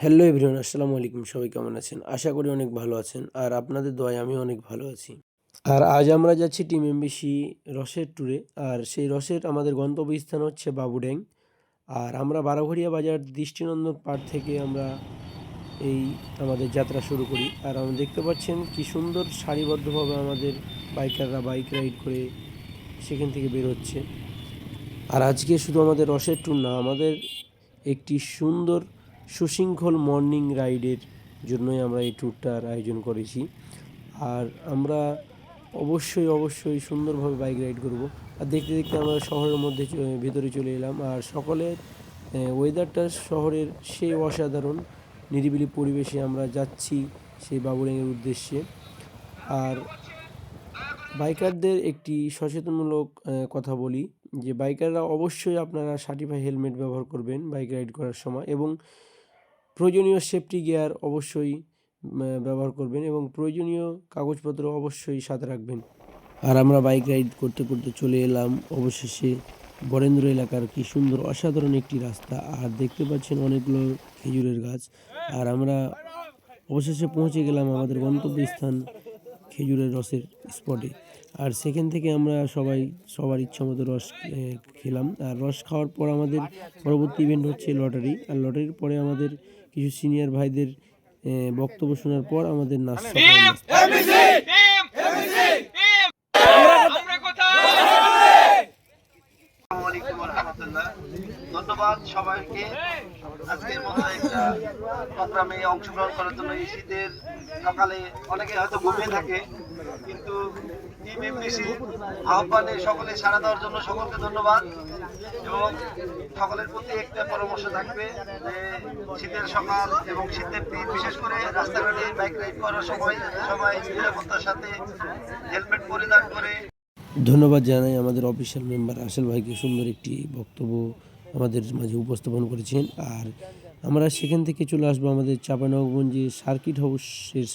Hello everyone আসসালামু আলাইকুম, সবাই কেমন আছেন? আশা করি অনেক ভালো আছেন, আর আপনাদের দোয়ায় আমি অনেক ভালো আছি। আর আজ আমরা যাচ্ছি টিম এমবিসি রসের ট্যুরে আর সেই রসের আমাদের গন্তব্যস্থান হচ্ছে বাবুড্যাং আর আমরা বারোঘড়িয়া বাজার দৃষ্টিনন্দন পার্ক থেকে আমরা এই আমাদের যাত্রা শুরু করি। আর আমরা দেখতে পাচ্ছেন কি সুন্দর সারিবদ্ধভাবে আমাদের বাইকাররা বাইক রাইড করে সেখান থেকে বের হচ্ছে। আর আজকে শুধু আমাদের রসের ট্যুর না, আমাদের একটি সুন্দর সুশৃঙ্খল মর্নিং রাইডের জন্যই আমরা এই ট্যুরটার আয়োজন করেছি। আর আমরা অবশ্যই অবশ্যই সুন্দরভাবে বাইক রাইড করব। আর দেখতে দেখতে আমরা শহরের মধ্যে ভেতরে চলে এলাম। আর সকলের ওয়েদারটা শহরের সেই অসাধারণ, নিরিবিলি পরিবেশে আমরা যাচ্ছি সেই বাবুরাঙের উদ্দেশ্যে। আর বাইকারদের একটি সচেতনমূলক কথা বলি, যে বাইকাররা অবশ্যই আপনারা সার্টিফাই হেলমেট ব্যবহার করবেন বাইক রাইড করার সময় এবং প্রয়োজনীয় সেফটি গিয়ার অবশ্যই ব্যবহার করবেন এবং প্রয়োজনীয় কাগজপত্র অবশ্যই সাথে রাখবেন। আর আমরা বাইক রাইড করতে করতে চলে এলাম। অবশেষে বরেন্দ্র এলাকার কি সুন্দর, অসাধারণ একটি রাস্তা। আর দেখতে পাচ্ছেন অনেকগুলো খেজুরের গাছ। আর আমরা অবশেষে পৌঁছে গেলাম আমাদের গন্তব্যস্থান খেজুরের রসের স্পটে আর সেখান থেকে আমরা সবাই, সবার ইচ্ছা মতো রস খেলাম। আর রস খাওয়ার পর আমাদের পরবর্তী ইভেন্ট হচ্ছে লটারি আর লটারির পরে আমাদের কিছু সিনিয়র ভাইদের বক্তব্য শোনার পর আমাদের নাচ নাস্তা। আসসালামু আলাইকুম রহমতুল্লাহ। ধন্যবাদ সবাইকে। অংশগ্রহণ করার জন্য শীতের সকালে হয়তো থাকে, কিন্তু আহ্বানে সকলে দেওয়ার জন্য সকলকে ধন্যবাদ এবং সকলের প্রতি একটা পরামর্শ থাকবে শীতের সকাল এবং শীতের বিশেষ করে রাস্তাঘাটে বাইক রাইড সবাই সাথে হেলমেট পরিধান করে। ধন্যবাদ জানাই আমাদের অফিসিয়াল মেম্বার আসল ভাইকে সুন্দর একটি বক্তব্য আমাদের মাঝে উপস্থাপন করেছেন। আর আমরা সেখান থেকে চলে আসব আমাদের চাপানগঞ্জে সার্কিট হাউসের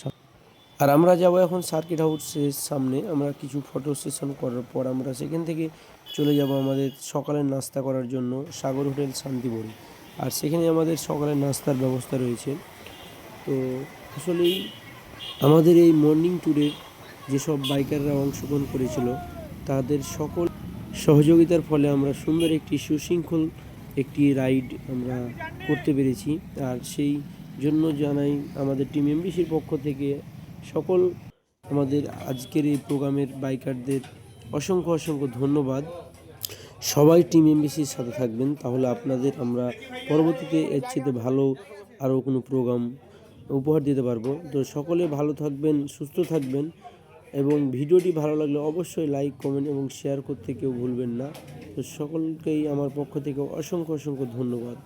আর আমরা যাব এখন সার্কিট হাউসের সামনে। আমরা কিছু ফটো সেশন করার পর আমরা সেখান থেকে চলে যাব আমাদের সকালের নাস্তা করার জন্য সাগর হোটেল শান্তিপুরে। আর সেখানে আমাদের সকালের নাস্তার ব্যবস্থা রয়েছে। তো আসলেই আমাদের এই মর্নিং ট্যুরের যেসব বাইকাররা অংশগ্রহণ করেছিল, তাদের সকল সহযোগিতার ফলে আমরা সুন্দর একটি সুশৃঙ্খল একটি রাইড আমরা করতে পেরেছি। আর সেই জন্য জানাই আমাদের টিম এমবিসির পক্ষ থেকে সকল আমাদের আজকের এই প্রোগ্রামের বাইকারদের অসংখ্য অসংখ্য ধন্যবাদ। সবাই টিম এমবিসির সাথে থাকবেন, তাহলে আপনাদের আমরা পরবর্তীতে এর চেয়ে ভালো আরও কোনো প্রোগ্রাম উপহার দিতে পারব। তো সকলে ভালো থাকবেন, সুস্থ থাকবেন। এবং ভিডিওটি ভালো লাগলে অবশ্যই লাইক, কমেন্ট এবং শেয়ার করতে কেউ ভুলবেন না। তো সকলকেই আমার পক্ষ থেকে অসংখ্য অসংখ্য ধন্যবাদ।